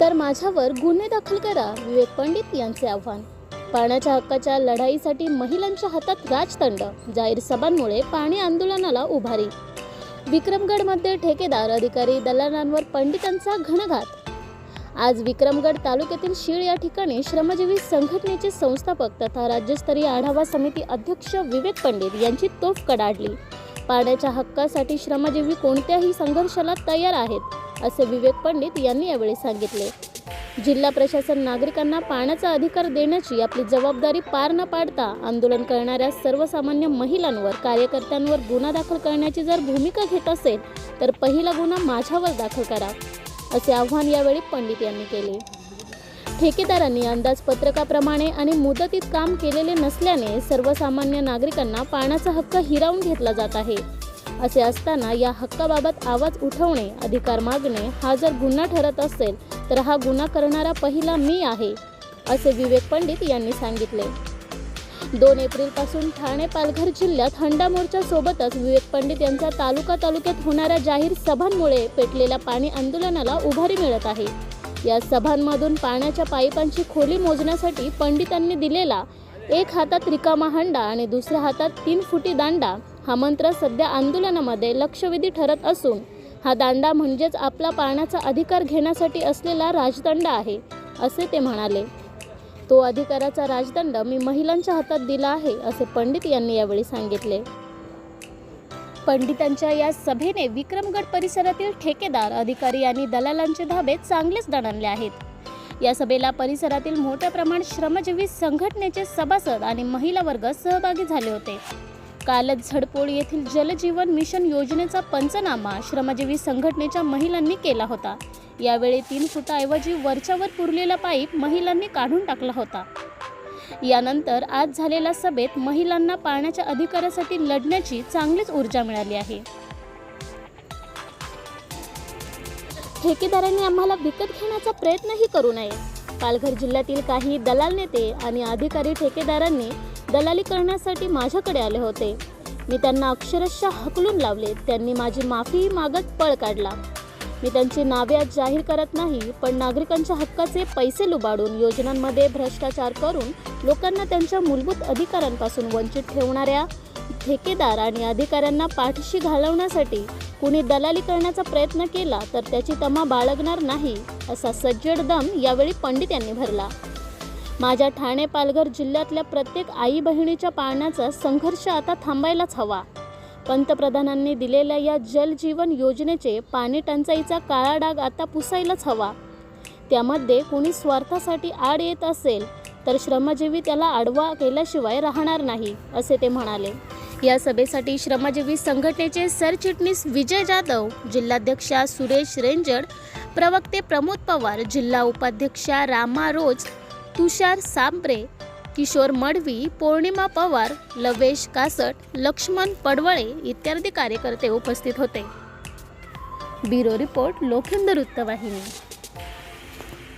तर माझ्यावर गुन्हे दाखल करा विवेक पंडित यांचे आव्हान. पाण्याच्या हक्काच्या लढाईसाठी महिलांच्या हातात राजतंड जाहीर सभांमुळे पाणी आंदोलनाला उभारी. विक्रमगडमध्ये ठेकेदार अधिकारी दलालांवर पंडितांचा घणघात आज विक्रमगड तालुक्यातील शीळ या ठिकाणी श्रमजीवी संघटनेचे संस्थापक तथा राज्यस्तरीय आढावा समिती अध्यक्ष विवेक पंडित यांची तोफ कडाडली. पाण्याच्या हक्कासाठी श्रमजीवी कोणत्याही संघर्षाला तयार आहेत. असे विवेक पंडित यांनी यावेळी सांगितले. जिल्हा प्रशासन नागरिकांना पाण्याचा अधिकार देण्याची आपली जबाबदारी पार न पाडता आंदोलन करणाऱ्या सर्वसामान्य महिलांवर कार्यकर्त्यांवर गुन्हा दाखल करण्याची जर भूमिका घेत असेल तर पहिला गुन्हा माझ्यावर दाखल करा असे आव्हान यावेळी पंडित यांनी केले. ठेकेदारांनी अंदाजपत्रकाप्रमाणे आणि मुदतीत काम केलेले नसल्याने सर्वसामान्य नागरिकांना पाण्याचा हक्क हिरावून घेतला जात आहे. असे असताना या हक्काबाबत आवाज उठवणे अधिकार मागणे हा जर गुन्हा ठरत असेल तर हा गुन्हा करणारा पहिला मी आहे असे विवेक पंडित यांनी सांगितले. दोन एप्रिलपासून ठाणे पालघर जिल्ह्यात हंडा मोर्चा सोबतच विवेक पंडित यांच्या तालुका तालुक्यात होणाऱ्या जाहीर सभांमुळे पेटलेल्या पाणी आंदोलनाला उभारी मिळत आहे. या सभांमधून पाण्याच्या पाईपांची खोली मोजण्यासाठी पंडितांनी दिलेला एक हातात रिकामा हंडा आणि दुसऱ्या हातात तीन फुटी दांडा हा मंत्र सध्या आंदोलनामध्ये लक्षवेधी ठरत असून हा दांडा म्हणजेच आपला पाळण्याचा अधिकार घेण्यासाठी असलेला राजदंड आहे असे ते म्हणाले. तो अधिकाराचा राजदंड मी महिलांच्या हातात दिला आहे असे पंडित यांनी यावेळी सांगितले. पंडितांच्या या सभेने विक्रमगड परिसरातील ठेकेदार अधिकारी आणि दलालांचे धाबे चांगलेच दणाणले आहेत. या सभेला परिसरातील मोठ्या प्रमाणात श्रमजीवी संघटनेचे सभासद आणि महिला वर्ग सहभागी झाले होते. कालच झडपोळ येथील जलजीवन मिशन योजनेचा पंचनामा श्रमजीवी संघटनेच्या महिलांनी केला होता. यावेळी तीन फुटाऐवजी वरच्यावर पुरलेला पाईप महिलांनी काढून टाकला होता. यानंतर आज झालेल्या सभेत महिलांना पाण्याच्या अधिकारासाठी लढण्याची चांगलीच ऊर्जा मिळाली आहे. ठेकेदारांनी आम्हाला विकत घेण्याचा प्रयत्नही करू नये. पालघर जिल्ह्यातील काही दलाल नेते आणि अधिकारी ठेकेदारांनी दलाली करण्यासाठी माझ्याकडे आले होते. मी त्यांना अक्षरशः हकलून लावले. त्यांनी माझी माफी मागत पळ काढला. मी त्यांची नावे आज जाहीर करत नाही पण नागरिकांच्या हक्काचे पैसे लुबाडून योजनांमध्ये भ्रष्टाचार करून लोकांना त्यांच्या मूलभूत अधिकारांपासून वंचित ठेवणाऱ्या ठेकेदार आणि अधिकाऱ्यांना पाठीशी घालवण्यासाठी कुणी दलाली करण्याचा प्रयत्न केला तर त्याची तमा बाळगणार नाही असा सज्जड दम यावेळी पंडित यांनी भरला. माझ्या ठाणे पालघर जिल्ह्यातल्या प्रत्येक आई बहिणीच्या पाळण्याचा संघर्ष आता थांबायलाच हवा. पंतप्रधानांनी दिलेल्या या जल जीवन योजनेचे पाणी टंचाईचा काळा डाग आता पुसायलाच हवा. त्यामध्ये कोणी स्वार्थासाठी आड येत असेल तर श्रमजीवी त्याला आडवा केल्याशिवाय राहणार नाही असे ते म्हणाले. या सभेसाठी श्रमजीवी संघटनेचे सरचिटणीस विजय जाधव जिल्हाध्यक्षा सुरेश रेंजड प्रवक्ते प्रमोद पवार जिल्हा उपाध्यक्षा रामा रोज तुषार सांबरे किशोर मडवी पौर्णिमा पवार लवेश कासट लक्ष्मण पडवळे इत्यादी कार्यकर्ते उपस्थित होते. ब्युरो रिपोर्ट लोखंड वृत्तवाहिनी.